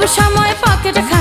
সব সময় পকেট খা